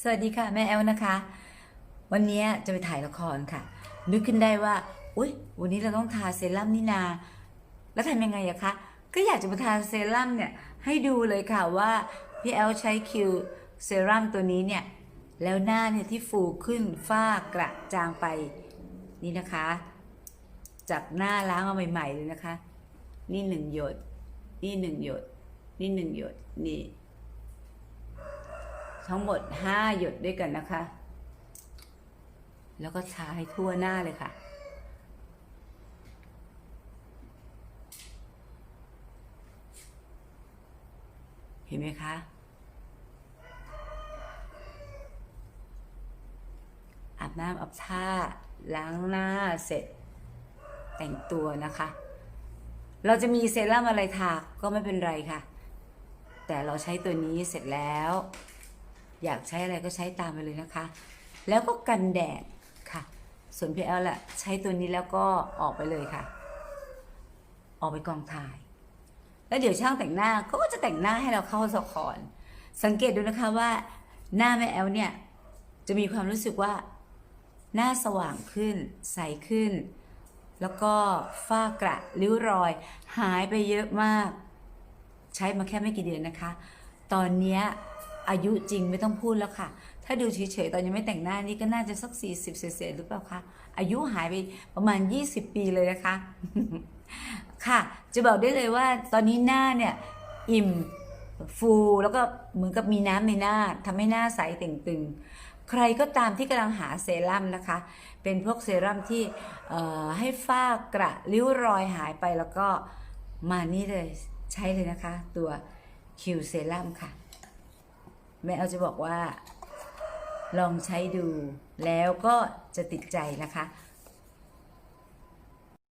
สวัสดีค่ะ แม่แอลนะคะ วันนี้จะไปถ่ายละครค่ะ นึกขึ้นได้ว่าอุ๊ยวันนี้เราต้องทาเซรั่มนี่นา แล้วทำยังไงอะคะก็อยากจะมาทาเซรั่มเนี่ยให้ดูเลยค่ะว่าพี่แอลใช้คิวเซรั่มตัวนี้เนี่ยแล้วหน้าเนี่ยที่ฟูขึ้นฝ้ากระจางไปนี่นะคะ จากหน้าล้างมาใหม่ๆเลยนะคะ นี่หนึ่งหยด นี่หนึ่งหยด นี่หนึ่งหยดนี่ ทั้งหมดห้าหยดด้วยกันนะคะ แล้วก็ทาให้ทั่วหน้าเลยค่ะ เห็นไหมคะ อาบน้ำอาบท่าล้างหน้าเสร็จ แต่งตัวนะคะ เราจะมีเซรั่มอะไรทาก็ไม่เป็นไรค่ะ แต่เราใช้ตัวนี้เสร็จแล้ว อยากใช้อะไรก็ใช้ตามไปเลยนะคะ แล้วก็กันแดดค่ะ ส่วนพี่แอลล่ะใช้ตัวนี้แล้วก็ออกไปเลยค่ะ ออกไปกองถ่าย แล้วเดี๋ยวช่างแต่งหน้าเขาก็จะแต่งหน้าให้เราเข้าสคอนสังเกตดูนะคะว่า หน้าแม่แอลเนี่ยจะมีความรู้สึกว่า หน้าสว่างขึ้น ใสขึ้น แล้วก็ฝ้ากระริ้วรอย หายไปเยอะมาก ใช้มาแค่ไม่กี่เดือนนะคะ ตอนเนี้ย อายุจริงไม่ต้องพูดแล้วค่ะ ถ้าดูเฉยๆ ตอนยังไม่แต่งหน้านี่ก็น่าจะสัก 40 เศษๆหรือเปล่าคะ อายุหายไปประมาณ 20 ปีเลยนะคะ ค่ะ จะบอกได้เลยว่าตอนนี้หน้าเนี่ย อิ่มฟูแล้วก็เหมือนกับมีน้ำในหน้าทำให้หน้าใสเต่งตึง ใครก็ตามที่กำลังหาเซรั่มนะคะ เป็นพวกเซรั่มที่ให้ฝ้ากระริ้วรอยหายไปแล้วก็มานี่เลยใช้เลยนะคะ ตัวคิวเซรั่มค่ะ แม่เอาจะบอกว่า ลองใช้ดูแล้วก็จะติดใจนะคะ